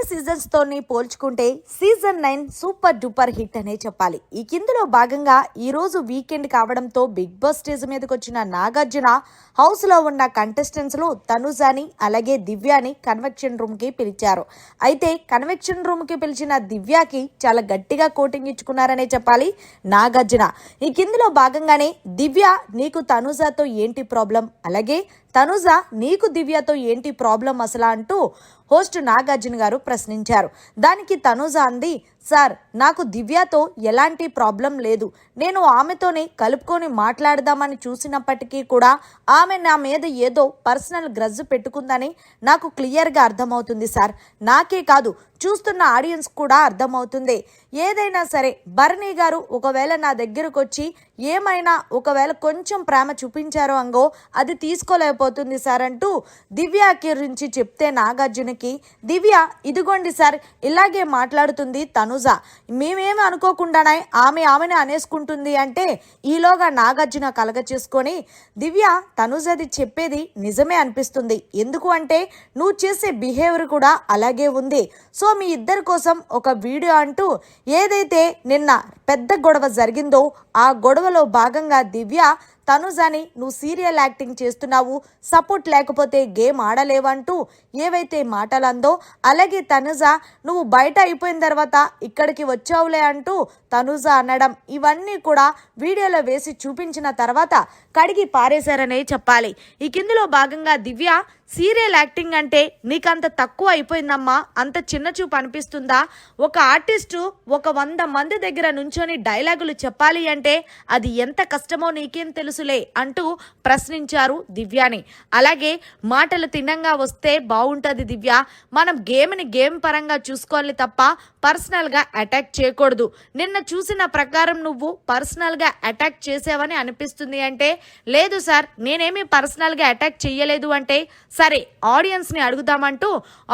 అన్ని సీజన్స్ తోని పోల్చుకుంటే season nine super duper hit అనే చెప్పాలి. ఈ కిందులో భాగంగా ఈ రోజు వీకెండ్ కావడంతో బిగ్ బాస్ స్టేజ్ మీదకి వచ్చిన నాగార్జున హౌస్లో ఉన్న కంటెస్టెంట్స్లో తనుజాని అలాగే దివ్యాని కన్వెక్షన్ రూమ్కి పిలిచారు. అయితే కన్వెక్షన్ రూమ్కి పిలిచిన దివ్యాకి చాలా గట్టిగా కోటింగ్ ఇచ్చుకున్నారనే చెప్పాలి నాగార్జున. ఈ కిందులో భాగంగానే దివ్య నీకు తనుజాతో ఏంటి ప్రాబ్లం అలాగే తనుజ నీకు దివ్యతో ఏంటి ప్రాబ్లం అసలు? అంటూ హోస్ట్ నాగార్జున గారు ప్రశ్నించారు. దానికి తనుజ అంది సార్ నాకు దివ్యతో ఎలాంటి ప్రాబ్లం లేదు. నేను ఆమెతోనే కలుపుకొని మాట్లాడదామని చూసినప్పటికీ కూడా ఆమె నా మీద ఏదో పర్సనల్ గ్రజ్ పెట్టుకుందని నాకు క్లియర్గా అర్థమవుతుంది సార్. నాకే కాదు చూస్తున్న ఆడియన్స్ కూడా అర్థమవుతుంది. ఏదైనా సరే భరణి గారు ఒకవేళ నా దగ్గరకు వచ్చి ఏమైనా ఒకవేళ కొంచెం ప్రేమ చూపించారో అంగో అది తీసుకోలేకపోతుంది సార్ అంటూ దివ్య గురించి చెప్తే నాగార్జునకి దివ్య ఇదిగోండి సార్ ఇలాగే మాట్లాడుతుంది తను తనుజ మేమేమి అనుకోకుండానే ఆమె ఆమెను అనేసుకుంటుంది అంటే ఈలోగా నాగార్జున కలగ చేసుకొని దివ్య తనుజది చెప్పేది నిజమే అనిపిస్తుంది. ఎందుకు అంటే నువ్వు చేసే బిహేవియర్ కూడా అలాగే ఉంది. సో మీ ఇద్దరి కోసం ఒక వీడియో అంటూ ఏదైతే నిన్న పెద్ద గొడవ జరిగిందో ఆ గొడవలో భాగంగా దివ్య తనుజాని నువ్వు సీరియల్ యాక్టింగ్ చేస్తున్నావు సపోర్ట్ లేకపోతే గేమ్ ఆడలేవంటూ ఏవైతే మాటలందో అలాగే తనుజ నువ్వు బయట అయిపోయిన తర్వాత ఇక్కడికి వచ్చావులే అంటూ తనుజ అనడం ఇవన్నీ కూడా వీడియోలో వేసి చూపించిన తర్వాత కడిగి పారేశారనే చెప్పాలి. ఈ కిందులో భాగంగా దివ్య సీరియల్ యాక్టింగ్ అంటే నీకంత తక్కువ అయిపోయిందమ్మా. అంత చిన్న చూపు అనిపిస్తుందా? ఒక ఆర్టిస్టు ఒక వంద మంది దగ్గర నుంచొని డైలాగులు చెప్పాలి అంటే అది ఎంత కష్టమో నీకేం తెలుసులే అంటూ ప్రశ్నించారు దివ్యాని. అలాగే మాటలు తిన్నంగా వస్తే బాగుంటుంది దివ్య. మనం గేమ్ని గేమ్ పరంగా చూసుకోవాలి తప్ప పర్సనల్గా అటాక్ చేయకూడదు. నిన్న చూసిన ప్రకారం నువ్వు పర్సనల్గా అటాక్ చేసావని అనిపిస్తుంది అంటే లేదు సార్ నేనేమి పర్సనల్గా అటాక్ చెయ్యలేదు అంటే సరే ఆడియన్స్ని అడుగుదామంటూ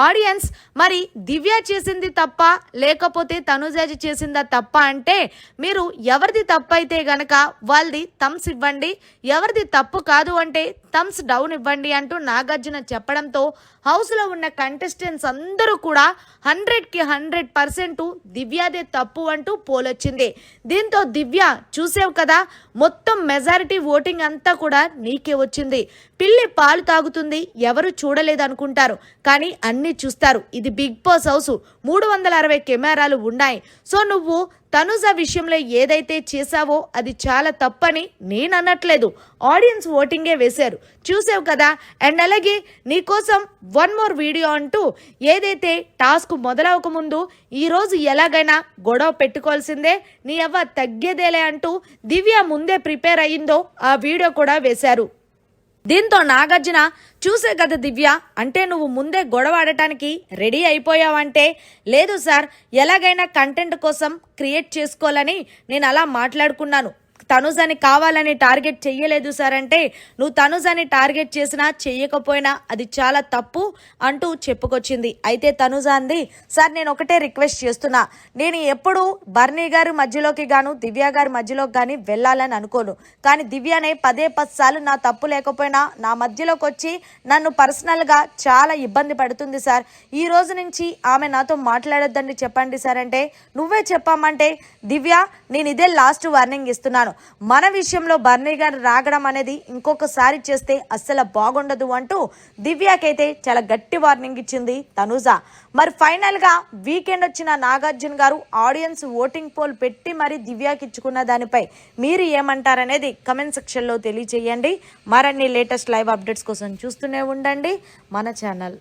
ఆడియన్స్ మరి దివ్య చేసింది తప్ప లేకపోతే తనుజాజి చేసిందా తప్ప అంటే మీరు ఎవరిది తప్పు అయితే గనక వాళ్ళది థమ్స్ ఇవ్వండి ఎవరిది తప్పు కాదు అంటే థమ్స్ డౌన్ ఇవ్వండి అంటూ నాగార్జున చెప్పడంతో హౌస్లో ఉన్న కంటెస్టెంట్స్ అందరూ కూడా హండ్రెడ్కి హండ్రెడ్ పర్సెంట్ దివ్యాదే తప్పు అంటూ పోలొచ్చింది. దీంతో దివ్య చూసావు కదా మొత్తం మెజారిటీ ఓటింగ్ అంతా కూడా నీకే వచ్చింది. పిల్లి పాలు తాగుతుంది ఎవరు చూడలేదనుకుంటారు. కానీ అన్నీ చూస్తారు. ఇది బిగ్ బాస్ హౌస్. మూడు వందల అరవై కెమెరాలు ఉన్నాయి. సో నువ్వు తనుజ విషయంలో ఏదైతే చేశావో అది చాలా తప్పని నేను అనట్లేదు. ఆడియన్స్ ఓటింగే వేశారు. చూసావు కదా? అండ్ అలాగే నీకోసం వన్ మోర్ వీడియో అంటూ ఏదైతే టాస్క్ మొదలవక ముందు ఈరోజు ఎలాగైనా గొడవ పెట్టుకోవాల్సిందే నీ అవ్వ తగ్గేదేలే అంటూ దివ్య ముందే ప్రిపేర్ అయ్యిందో ఆ వీడియో కూడా వేశారు. దీంతో నాగార్జున చూసే కదా దివ్య అంటే నువ్వు ముందే గొడవ ఆడటానికి రెడీ అయిపోయావంటే లేదు సార్ ఎలాగైనా కంటెంట్ కోసం క్రియేట్ చేసుకోవాలని నేను అలా మాట్లాడుకున్నాను. తనుజని కావాలని టార్గెట్ చెయ్యలేదు సార్ అంటే నువ్వు తనుజని టార్గెట్ చేసినా చెయ్యకపోయినా అది చాలా తప్పు అంటూ చెప్పుకొచ్చింది. అయితే తనుజ అంది సార్ నేను ఒకటే రిక్వెస్ట్ చేస్తున్నా. నేను ఎప్పుడు బర్నీ గారి మధ్యలోకి గాను దివ్య గారి మధ్యలోకి కానీ వెళ్ళాలని అనుకోను. కానీ దివ్యనే పదే పది సార్లు నా తప్పు లేకపోయినా నా మధ్యలోకి వచ్చి నన్ను పర్సనల్గా చాలా ఇబ్బంది పడుతుంది సార్. ఈ రోజు నుంచి ఆమె నాతో మాట్లాడొద్దని చెప్పండి సార్ అంటే నువ్వే చెప్పామంటే దివ్య నేను ఇదే లాస్ట్ వార్నింగ్ ఇస్తున్నాను. మన విషయంలో బర్నీ గారు రాగడం అనేది ఇంకొకసారి చేస్తే అస్సలు బాగుండదు అంటూ దివ్యకైతే చాలా గట్టి వార్నింగ్ ఇచ్చింది తనుజ. మరి ఫైనల్గా వీకెండ్ వచ్చిన నాగార్జున గారు ఆడియన్స్ ఓటింగ్ పోల్ పెట్టి మరి దివ్యాకి ఇచ్చుకున్న దానిపై మీరు ఏమంటారనేది కమెంట్ సెక్షన్లో తెలియజేయండి మరిన్ని లేటెస్ట్ లైవ్ అప్డేట్స్ కోసం చూస్తూనే ఉండండి. మన ఛానల్